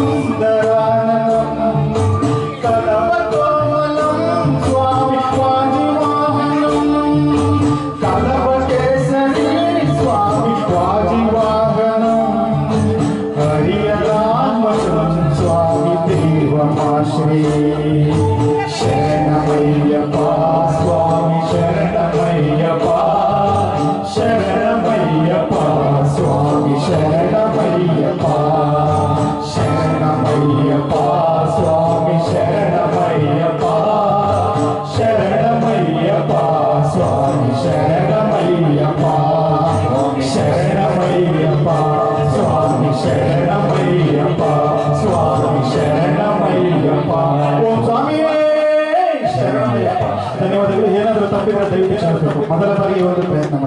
Jesus. ತಪ್ಪಿದ್ರೆ ದಯವಿಟ್ಟು ಕ್ಷಮಿಸಬೇಕು ಮೊದಲ ಬಾರಿಗೆ ಒಂದು ಪ್ರಯತ್ನ